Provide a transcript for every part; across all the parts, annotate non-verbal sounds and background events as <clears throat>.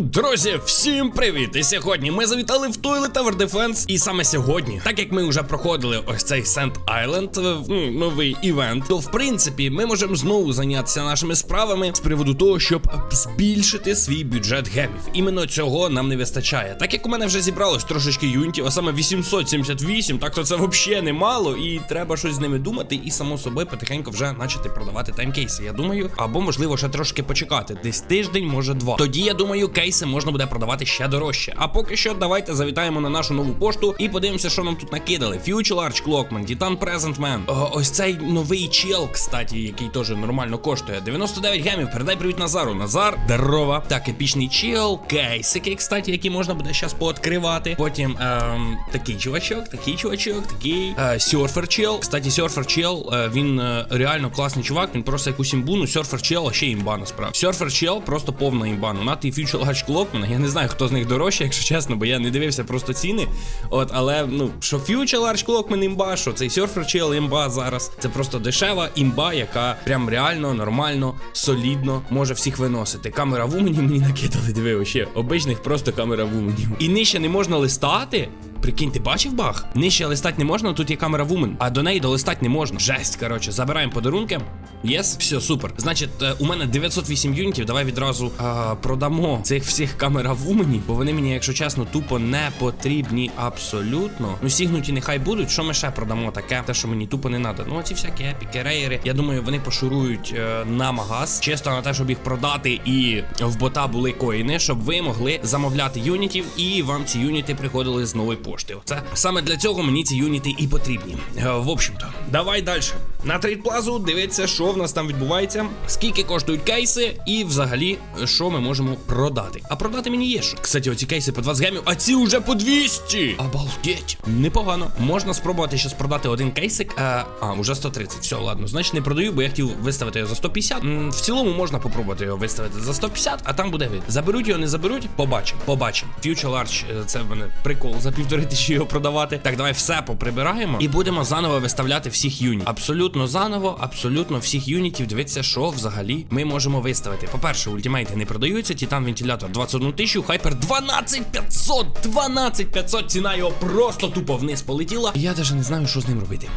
Друзі, всім привіт! І сьогодні ми завітали в Toilet Tower Defense. І саме сьогодні, так як ми вже проходили ось цей Сент Айленд, ну, новий івент, то в принципі ми можемо знову зайнятися нашими справами з приводу того, щоб збільшити свій бюджет гемів. Іменно цього нам не вистачає. Так як у мене вже зібралось трошечки юнітів, а саме 878, так то це взагалі немало, і треба щось з ними думати, і само собою потихеньку вже почати продавати таймкейси. Я думаю, або можливо ще трошки почекати. Десь тиждень, може два. Тоді я думаю, кейси можна буде продавати ще дорожче. А поки що, давайте завітаємо на нашу нову пошту і подивимося, що нам тут накидали. Future Large Clockman, Titan Present Man. О, ось цей новий чел, кстати, який теж нормально коштує. 99 гемів. Передай привіт Назару. Назар, здорово. Так, епічний чел, кейсики, кстати, які можна буде зараз пооткривати. Потім ем, такий чувачок, такий чувачок, такий е, серфер чел. Кстати, серфер чел, е, він е, реально класний чувак. Він просто якусь імбу, серфер чел, ще імба насправді. Серфер чел просто повна імба. На ти Future Large Clockman, я не знаю, хто з них дорожче, якщо чесно, бо я не дивився просто ціни. От, але ну, що Future Large Clockman імба, що цей серфер чел імба зараз. Це просто дешева імба, яка прям реально, нормально, солідно може всіх виносити. Камера в мені накидали, диви, ще обичних просто камера в умені. І нижче не можна листати. Прикинь, ти бачив баг? Нижче листати не можна, тут є камера вумен, а до неї долистати не можна. Жесть, коротше, забираємо подарунки. Єс, все, супер. Значить, е, у мене 908 юнітів. Давай відразу а, продамо цих всіх камера вумені, бо вони мені, якщо чесно, тупо не потрібні абсолютно. Ну, сігнуті нехай будуть. Що ми ще продамо таке? Те, що мені тупо не треба. Ну, оці всякі епіки, рейери. Я думаю, вони пошурують е, на магаз. Чисто на те, щоб їх продати і в бота були коїни, щоб ви могли замовляти юнітів, і вам ці юніти приходили з нової пошти. Це саме для цього мені ці юніти і потрібні. Е, в общем-то, давай далі. На трейдплазу дивіться, що в нас там відбувається, скільки коштують кейси, і взагалі, що ми можемо продати. А продати мені є що. Кстати, оці кейси по 20 гемів, а ці вже по 200! Обалдеть! Непогано. Можна спробувати щас продати один кейсик. Е, а, уже 130. Все, ладно. Значить, не продаю, бо я хотів виставити його за 150. М, в цілому можна попробувати його виставити за 150, а там буде вид. Заберуть його, не заберуть, побачимо. Побачимо. Future Large, е, це в мене прикол за півтори тисячі його продавати. Так, давай все поприбираємо і будемо заново виставляти всіх юнітів. Абсолютно заново, абсолютно всіх юнітів. Дивіться, що взагалі ми можемо виставити. По-перше, ультимейти не продаються. Титан вентилятор 21 тисячу, хайпер 12500. 12500. Ціна його просто тупо вниз полетіла. Я навіть не знаю, що з ним робити.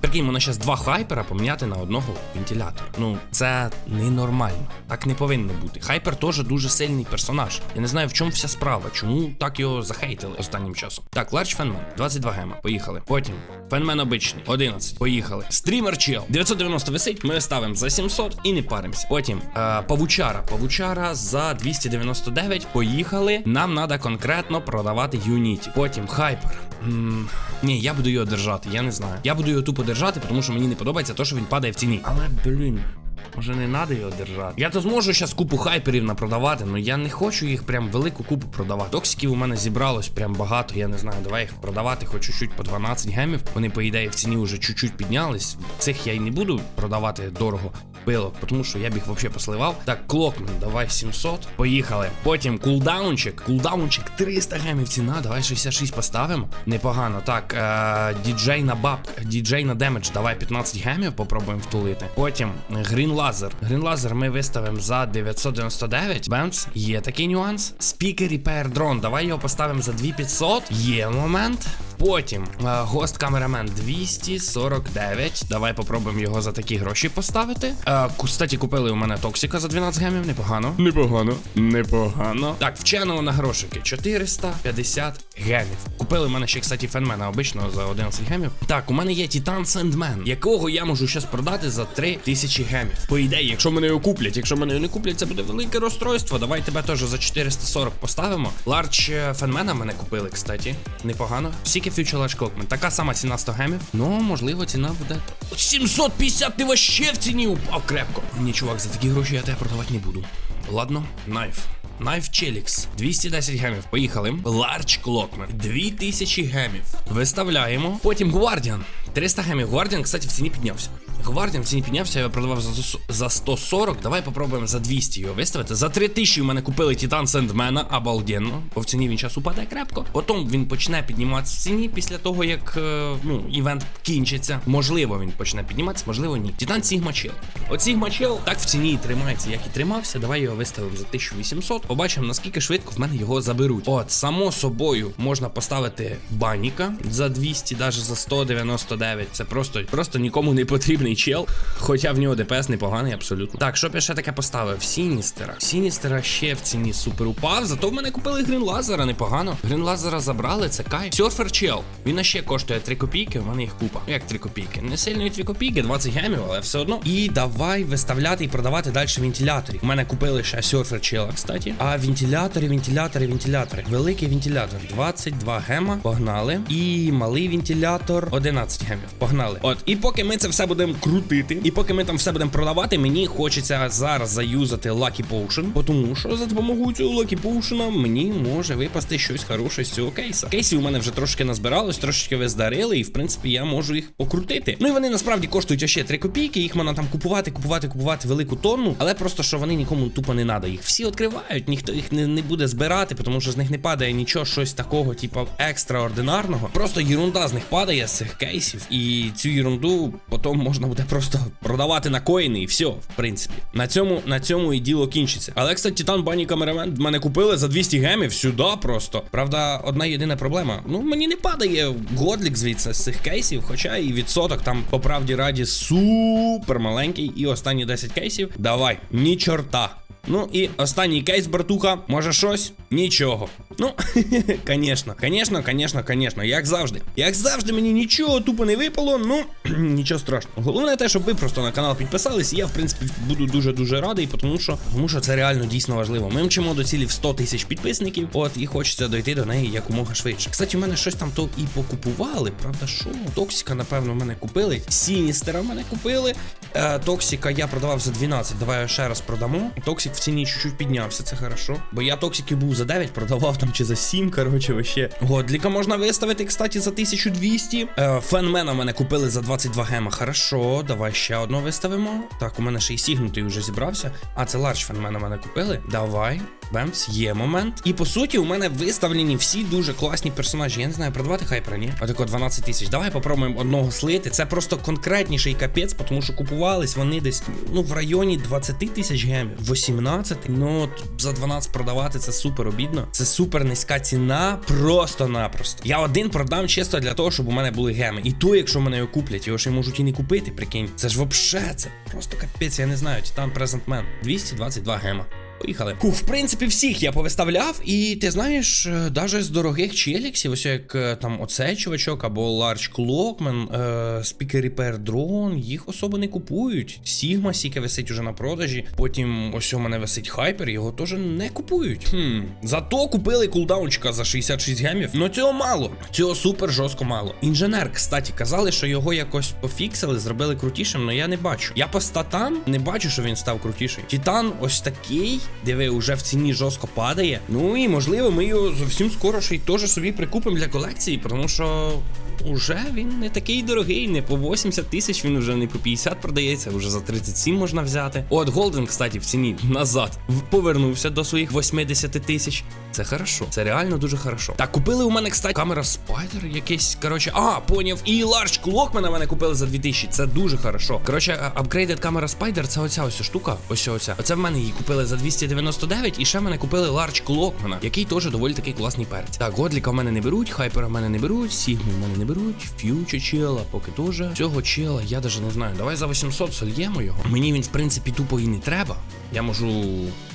Прикинь, можна зараз два хайпера поміняти на одного вентилятора. Ну, це ненормально. Так не повинно бути. Хайпер теж дуже сильний персонаж. Я не знаю, в чому вся справа. Чому так його захейтили останнім часом. Так, Ларч Фенмен, 22 гема. Поїхали. Потім Фенмен обичний, 11. Поїхали. Стрімер чел. 990 висить, ми ставимо за 700 і не паримось. Потім е, павучара. Павучара за 299. Поїхали. Нам треба конкретно продавати юніті. Потім хайпер. М, Ні, я буду його держати, я не знаю. Я буду його тупо держати, тому що мені не подобається те, що він падає в ціні. Але блін. Може не треба його держати. Я то зможу зараз купу хайперів напродавати, але я не хочу їх прям велику купу продавати. Токсиків у мене зібралось прям багато, я не знаю, давай їх продавати хоч чуть-чуть по 12 гемів. Вони, по ідеї, в ціні вже чуть-чуть піднялись. Цих я й не буду продавати дорого пилок, тому що я б їх взагалі посливав. Так, клокмен, давай 700. Поїхали. Потім кулдаунчик. Кулдаунчик 300 гемів ціна. Давай 66 поставимо. Непогано. Так, е, діджей на баб, діджей на демедж. Давай 15 гемів попробуємо втулити. Потім грін лазер. Грін лазер ми виставимо за 999. Бенц, є такий нюанс. Спікер і дрон. Давай його поставимо за 2500. Є момент. Потім гост камерамен 249. Давай попробуємо його за такі гроші поставити. Е, кстати, купили у мене Токсика за 12 гемів. Непогано. Непогано. Непогано. Так, вченого на грошики 450 гемів. Купили у мене ще, кстати, фенмена обичного за 11 гемів. Так, у мене є Титан Сендмен, якого я можу зараз продати за 3000 гемів. По ідеї, якщо мене його куплять, якщо мене його не куплять, це буде велике розстройство. Давай тебе теж за 440 поставимо. Ларч фенмена мене купили, кстати. Непогано. Скільки Future Large Clockman? Така сама ціна 100 гемів. Ну, можливо, ціна буде. 750 ти ваще в ціні упав крепко. Ні, чувак, за такі гроші я тебе продавати не буду. Ладно, найф. Knife Челікс 210 гемів. Поїхали. Large Clockman 2000 гемів. Виставляємо. Потім Гвардіан. 300 гемів. Гвардіан, кстати, в ціні піднявся. Гвардіан ціні піднявся, я продавав за, за 140. Давай попробуємо за 200 його виставити. За 3000 у мене купили Титан Сендмена, обалденно. Бо в ціні він зараз упаде крепко. Потім він почне підніматися в ціні після того, як е, ну, івент кінчиться. Можливо, він почне підніматися, можливо, ні. Титан Сігма Чел. От Сігма Чел так в ціні і тримається, як і тримався. Давай його виставимо за 1800. Побачимо, наскільки швидко в мене його заберуть. От, само собою, можна поставити баніка за 200, навіть за 199. Це просто, просто нікому не потрібний чел. Хоча в нього ДПС непоганий, абсолютно. Так, що я ще таке поставив? Сіністера. Сіністера ще в ціні супер упав. Зато в мене купили Грін Лазера, непогано. Грін Лазера забрали, це кайф. Серфер чел. Він ще коштує 3 копійки, в мене їх купа. Як 3 копійки? Не сильно 3 копійки, 20 гемів, але все одно. І давай виставляти і продавати далі вентиляторів. У мене купили ще серфер чела, кстати. А вентилятори, вентилятори, вентилятори. Великий вентилятор. 22 гема. Погнали. І малий вентилятор 11 гемів. Погнали. От, і поки ми це все будемо крутити, і поки ми там все будемо продавати, мені хочеться зараз заюзати Lucky Potion, тому що за допомогою цього Lucky Potion мені може випасти щось хороше з цього кейса. Кейсів у мене вже трошки назбиралось, трошечки ви здарили, і в принципі я можу їх покрутити. Ну і вони насправді коштують ще 3 копійки, їх можна там купувати, купувати, купувати велику тонну, але просто що вони нікому тупо не надо. Їх всі відкривають, ніхто їх не, не буде збирати, тому що з них не падає нічого, щось такого, типу, екстраординарного. Просто єрунда з них падає з цих кейсів, і цю єрунду потім можна буде просто продавати на коїни, і все, в принципі. На цьому на цьому і діло кінчиться. Але, кстати, Титан Бані Камерамен мене купили за 200 гемів сюди просто. Правда, одна єдина проблема. Ну, мені не падає годлік звідси з цих кейсів, хоча і відсоток там по правді раді супер маленький. І останні 10 кейсів. Давай, ні чорта. Ну і останній кейс, братуха, може щось? Нічого. Ну, звісно, звісно, звісно, звісно, як завжди. Як завжди, мені нічого тупо не випало, ну <clears throat> нічого страшного. Головне те, щоб ви просто на канал підписались, і я, в принципі, буду дуже-дуже радий, тому що, тому що це реально дійсно важливо. Ми мчимо до цілі в 100 тисяч підписників, от і хочеться дойти до неї якомога швидше. Кстати, у мене щось там то і покупували, правда, що? Токсика, напевно, мене купили. Сіністера мене купили. Е, Токсика я продавав за 12. Давай ще раз продамо. Токсик в ціні чуть-чуть піднявся, це хорошо. Бо я токсики був за 9, продавав там чи за 7, коротше, вообще. Годліка можна виставити, кстати, за 1200. Е, Фенмена мене купили за 22 гема. Хорошо, давай ще одного виставимо. Так, у мене ще й сігнутий вже зібрався. А, це ларч фенмена мене купили. Давай. Бемс, є момент. І по суті, у мене виставлені всі дуже класні персонажі. Я не знаю, продавати хайпера, ні? Отако 12 тисяч. Давай попробуємо одного слити. Це просто конкретніший капець, тому що купувались вони десь ну в районі 20 тисяч гемів. 18. Ну от за 12 продавати це супер обідно. Це супер низька ціна, просто-напросто. Я один продам чисто для того, щоб у мене були геми. І то, якщо мене його куплять, його ще можуть і не купити, прикинь. Це ж вообще, це просто капець, я не знаю. Титан Презентмен. 222 гема. Поїхали. Фух, в принципі, всіх я повиставляв, і ти знаєш, е, даже з дорогих челіксів, ось як е, там оцей чувачок або е, Speaker Repair Drone, їх особо не купують. Sigma сіке висить уже на продажі. Потім ось у мене висить Hyper, його теж не купують. Хм. Зато купили кулдаунчика за 66 гемів. Ну цього мало. Цього супер жорстко мало. Інженер, кстати, казали, що його якось пофіксили, зробили крутішим, але я не бачу. Я по статам не бачу, що він став крутіший. Титан ось такий, диви, уже в ціні жорстко падає. Ну і можливо, ми його зовсім скоро ще й теж собі прикупимо для колекції, тому що. Уже він не такий дорогий, не по 80 тисяч, він вже не по 50 продається, вже за 37 можна взяти. От Голден, кстати, в ціні назад повернувся до своїх 80 тисяч. Це хорошо, це реально дуже хорошо. Так, купили у мене, кстати, камера Spider якийсь, коротше, а, поняв. І Large Clock мене купили за 2000. Це дуже хорошо. Коротше, апгрейдед камера Spider, це оця ось штука. Ось оця. Оце в мене її купили за 299, і ще мене купили Large Clockman, який теж доволі такий класний перець. Так, Годліка в мене не беруть, Хайпера в мене не беруть, Сігму в мене не беруть, Ф'юче чела, поки теж. Цього чела, я даже не знаю. Давай за 800 сольємо його. Мені він, в принципі, тупо і не треба. Я можу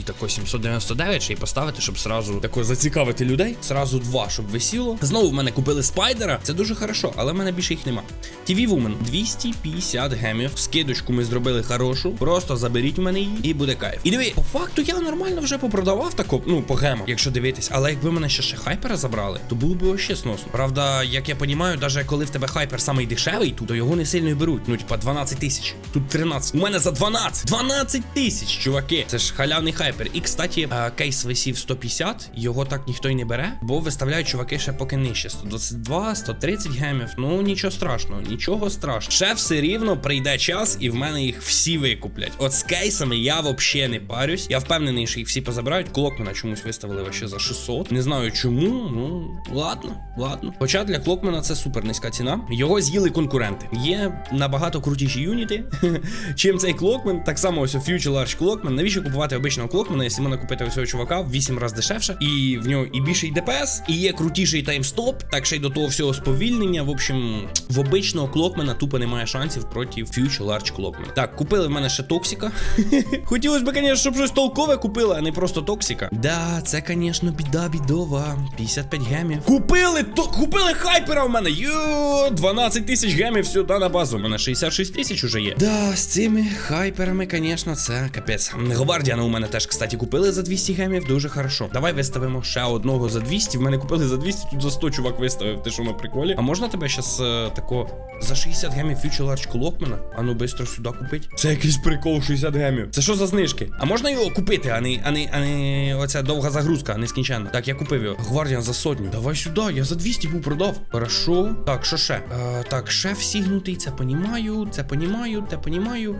і тако 799 ще й поставити, щоб сразу тако зацікавити людей. Сразу два, щоб висіло. Знову в мене купили спайдера. Це дуже хорошо, але в мене більше їх нема. TV Woman 250 гемів. Скидочку ми зробили хорошу. Просто заберіть у мене її і буде кайф. І диви, по факту я нормально вже попродавав тако, ну, по гемам, якщо дивитись. Але якби мене ще ще хайпера забрали, то було б вообще сносно. Правда, як я понімаю, навіть коли в тебе хайпер самий дешевий, то його не сильно і беруть. Ну, типа 12 тисяч. Тут 13. У мене за 12. 12 тисяч, чувак. Чуваки. Це ж халявний хайпер. І, кстати, е, кейс висів 150, його так ніхто й не бере, бо виставляють чуваки ще поки нижче. 122, 130 гемів. Ну нічого страшного, нічого страшного. Ще все рівно прийде час, і в мене їх всі викуплять. От з кейсами я взагалі не парюсь. Я впевнений, що їх всі позабирають. Клокмена чомусь виставили вообще за 600. Не знаю чому. Ну ладно, ладно. Хоча для Клокмена це супер низька ціна. Його з'їли конкуренти. Є набагато крутіші юніти, <laughs> чим цей Клокмен. Так само ось Future Large Клокмен. Навіщо купувати обичного Клокмена, якщо можна купити ось цього чувака в 8 разів дешевше, і в нього і більший ДПС, і є крутіший таймстоп, так ще й до того всього сповільнення. В общем, в обичного Клокмена тупо немає шансів проти Future Large Клокмен. Так, купили в мене ще Токсика. <laughs> Хотілося б, звісно, щоб щось толкове купили, а не просто Токсика. Да, це, звісно, біда бідова. 55 гемів. Купили то купили хайпера в мене. Йо, 12 тисяч гемів сюди на базу. У мене 66 тисяч уже є. Да, з цими хайперами, звісно, це капець. Гвардіана у мене теж, кстати, купили за 200 гемів. Дуже хорошо. Давай виставимо ще одного за 200. В мене купили за 200, тут за 100 чувак виставив. Ти що на приколі? А можна тебе щас е, тако за 60 гемів Future Large Клокмена? А ну бистро сюди купить. Це якийсь прикол, 60 гемів. Це що за знижки? А можна його купити, а не, а не, а не оця довга загрузка, а не скінченна. Так, я купив його. Гвардіан за сотню. Давай сюди, я за 200 був продав. Хорошо. Так, що ще? Е, так, шеф сігнутий, це понімаю, це понімаю, це понімаю.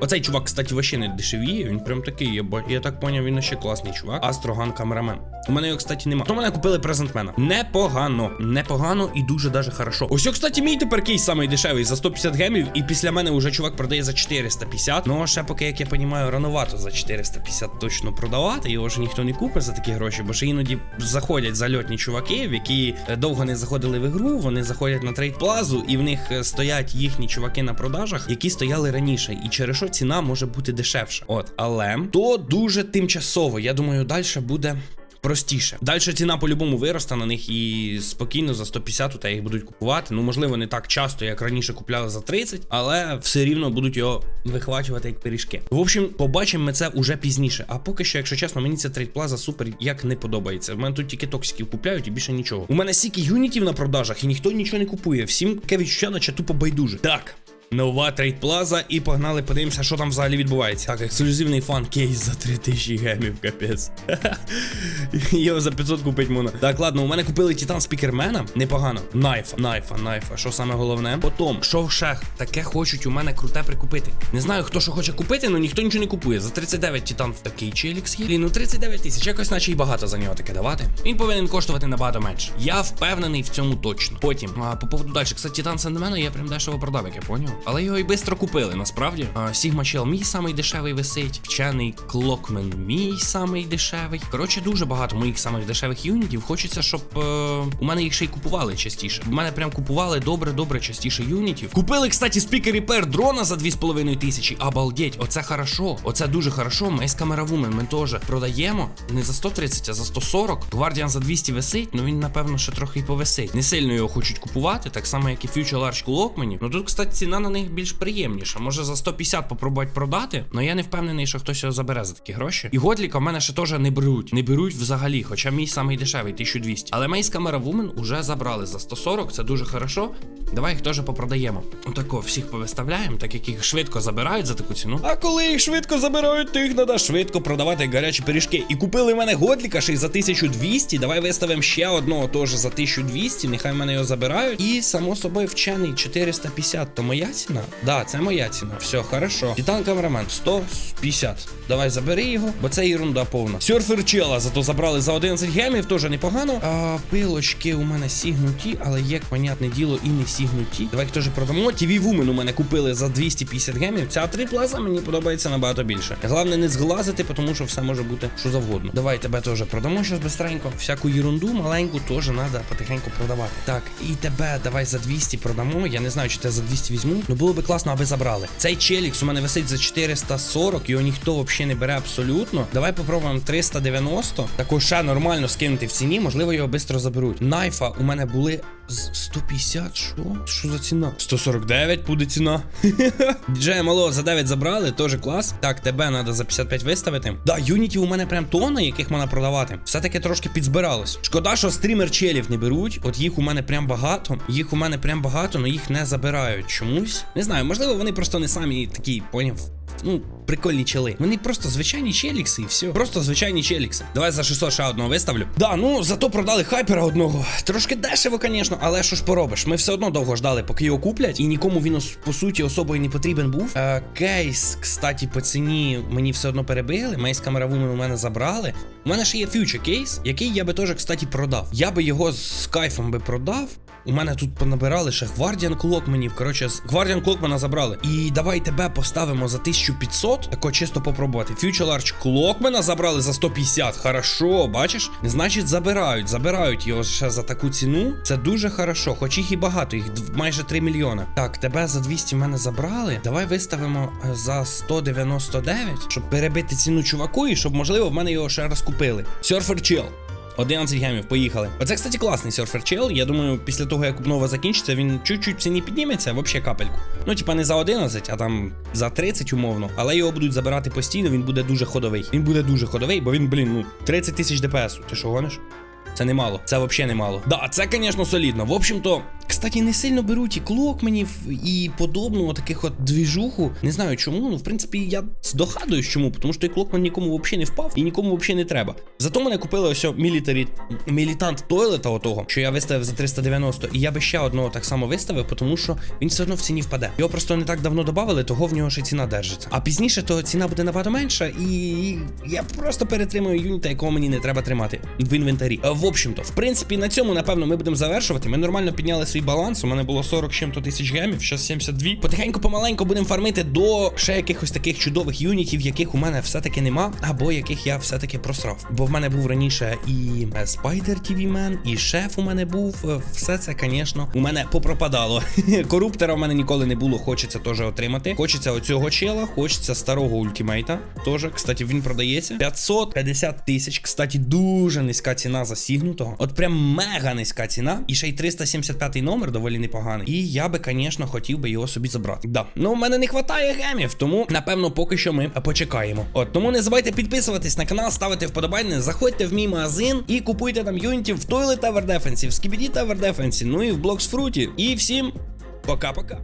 Оцей чувак, кстати, вообще не дешевіє. Він прям такий, я, я так поняв, він ще класний чувак. Астроган камерамен. У мене його, кстати, нема. То мене купили презентмена. Непогано. Непогано і дуже даже хорошо. Ось, о, кстати, мій тепер кейс самий дешевий за 150 гемів, і після мене вже чувак продає за 450. Ну, а ще поки, як я понімаю, рановато за 450 точно продавати. Його ж ніхто не купить за такі гроші, бо ж іноді заходять зальотні чуваки, в які е, довго не заходили в ігру, вони заходять на трейд плазу, і в них е, стоять їхні чуваки на продажах, які стояли раніше. І через що ціна може бути дешевша. От, але то дуже тимчасово. Я думаю, далі буде. Простіше. Далі ціна по-любому виросте на них і спокійно за 150 та їх будуть купувати. Ну, можливо, не так часто, як раніше купляли за 30, але все рівно будуть його вихвачувати як пиріжки. В общем, побачимо ми це уже пізніше. А поки що, якщо чесно, мені ця трейдплаза супер як не подобається. В мене тут тільки токсиків купляють і більше нічого. У мене стільки юнітів на продажах і ніхто нічого не купує. Всім таке відчуття, наче тупо байдуже. Так. Нова трейдплаза і погнали, подивимося, що там взагалі відбувається. Так, ексклюзивний фан кейс за 3000 гемів, капець. <laughs> Його за 500 купить можна. Так, ладно, у мене купили Титан Спікермена. Непогано. Найфа, найфа, найфа. Що саме головне? Потім, що ще таке хочуть у мене круте прикупити. Не знаю, хто що хоче купити, але ніхто нічого не купує. За 39 Титан такий челікс є. Ну 39 тисяч, якось наче й багато за нього таке давати. Він повинен коштувати набагато менше. Я впевнений в цьому точно. Потім, а, по поводу далі, кстати, Титан Сендемена я прям дешево продав, як я поняв. Але його і швидко купили, насправді. Сігма Чел мій самий дешевий висить. Вчений Клокмен мій самий дешевий. Коротше, дуже багато моїх самих дешевих юнітів. Хочеться, щоб е, у мене їх ще й купували частіше. У мене прям купували добре-добре частіше юнітів. Купили, кстати, спікер репер дрона за 2,5 тисячі. Обалдеть, оце хорошо. Оце дуже хорошо. Ми з камеравумен ми теж продаємо. Не за 130, а за 140. Гвардіан за 200 висить, ну він, напевно, ще трохи й повисить. Не сильно його хочуть купувати, так само, як і Future Large Clockman. Ну тут, кстати, ціна на них більш приємніша. Може за 150 попробувати продати, але я не впевнений, що хтось його забере за такі гроші. І Годліка в мене ще теж не беруть. Не беруть взагалі, хоча мій самий дешевий 1200. Але мей з камера Woman уже забрали за 140, це дуже хорошо. Давай їх теж попродаємо. Отако всіх повиставляємо, так як їх швидко забирають за таку ціну. А коли їх швидко забирають, то їх треба швидко продавати гарячі пиріжки. І купили в мене Годліка ще й за 1200. Давай виставимо ще одного теж за 1200. Нехай мене його забирають. І само собою вчений 450. То моя ціна? Да, це моя ціна. Все, хорошо. Титан камерамен 150. Давай забери його, бо це ерунда повна. Сюрфер чела, зато забрали за 11 гемів, теж непогано. А пилочки у мене сігнуті, але як понятне діло, і не сігнуті. Давай теж продамо. TV Woman у мене купили за 250 гемів. Ця триплаза мені подобається набагато більше. Головне не зглазити, тому що все може бути що завгодно. Давай тебе теж продамо щось бистренько. Всяку ерунду маленьку теж треба потихеньку продавати. Так, і тебе давай за 200 продамо. Я не знаю, чи тебе за 200 візьму. Ну було би класно, аби забрали. Цей челікс у мене висить за 440, його ніхто взагалі не бере абсолютно. Давай попробуємо 390. Також ще нормально скинути в ціні, можливо, його швидко заберуть. Найфа у мене були 150, що? Що за ціна? 149 буде ціна. <laughs> Діджея малого за 9 забрали, теж клас. Так, тебе треба за 55 виставити. Да, юнітів у мене прям тонна, яких можна продавати. Все-таки трошки підзбиралось. Шкода, що стрімер челів не беруть. От їх у мене прям багато. Їх у мене прям багато, але їх не забирають чомусь. Не знаю, можливо, вони просто не самі такі, поняв. Ну, прикольні чели. Вони просто звичайні челікси і все. Просто звичайні челікси. Давай за 600 ще одного виставлю. Да, ну зато продали хайпера одного. Трошки дешево, звісно, але що ж поробиш? Ми все одно довго ждали, поки його куплять, і нікому він по суті особою не потрібен був. Е, кейс, кстати, по ціні мені все одно перебили. Мейс камеравумен у мене забрали. У мене ще є фьючер кейс, який я би теж, кстати, продав. Я би його з кайфом би продав. У мене тут понабирали ще Гвардіан Клок мені. Коротше, Гвардіан Клок мене забрали. І давай тебе поставимо за 1500, тако чисто попробувати. Future Large Clock мене забрали за 150. Хорошо, бачиш? Значить, забирають, забирають його ще за таку ціну. Це дуже хорошо, хоч їх і багато, їх майже 3 мільйона. Так, тебе за 200 в мене забрали. Давай виставимо е, за 199, щоб перебити ціну чуваку, і щоб, можливо, в мене його ще раз купили. Surfer Chill. 11 гемів, поїхали. Оце, кстати, класний серфер чел. Я думаю, після того, як обнова закінчиться, він чуть-чуть в ціні підніметься, вообще капельку. Ну, типа не за 11, а там за 30 умовно. Але його будуть забирати постійно, він буде дуже ходовий. Він буде дуже ходовий, бо він, блін, ну, 30 тисяч ДПС. Ти що гониш? Це немало, це взагалі немало. Да, це, звісно, солідно. В общем-то, кстати, не сильно беруть і клок мені і подобного таких от двіжуху. Не знаю чому. Ну, в принципі, я здогадуюсь чому, тому що той клокман нікому взагалі не впав і нікому взагалі не треба. Зато мене купили ось мілітарі мілітант Тойлета, отого, що я виставив за 390, і я би ще одного так само виставив, тому що він все одно в ціні впаде. Його просто не так давно додавали, того в нього ще ціна держиться. А пізніше то ціна буде набагато менша, і я просто перетримую юніта, якого мені не треба тримати в інвентарі. Е, В общем-то, в принципі, на цьому напевно ми будемо завершувати. Ми нормально підняли свій баланс. У мене було 40 з чим-то тисяч гемів, зараз 72. Потихеньку, помаленьку будемо фармити до ще якихось таких чудових юнітів, яких у мене все-таки нема, або яких я все-таки просрав. Бо в мене був раніше і е, Spider TV Man, і шеф у мене був. Е, Все це, звісно, у мене попропадало. <laughs> Коруптера в мене ніколи не було. Хочеться теж отримати. Хочеться оцього чела, хочеться старого ультимейта. Теж, кстати, він продається. 550 тисяч. Кстати, дуже низька ціна за сігнутого. От прям мега низька ціна. І ще й 375 номер доволі непоганий. І я би, звісно, хотів би його собі забрати. Да. Ну, в мене не вистачає гемів, тому напевно поки що ми почекаємо. От тому не забувайте підписуватись на канал, ставити вподобання, заходьте в мій магазин і купуйте там юнітів в Toilet Tower Defense, в Skibidi Tower Defense, ну і в Blocks Fruity. І всім пока-пока.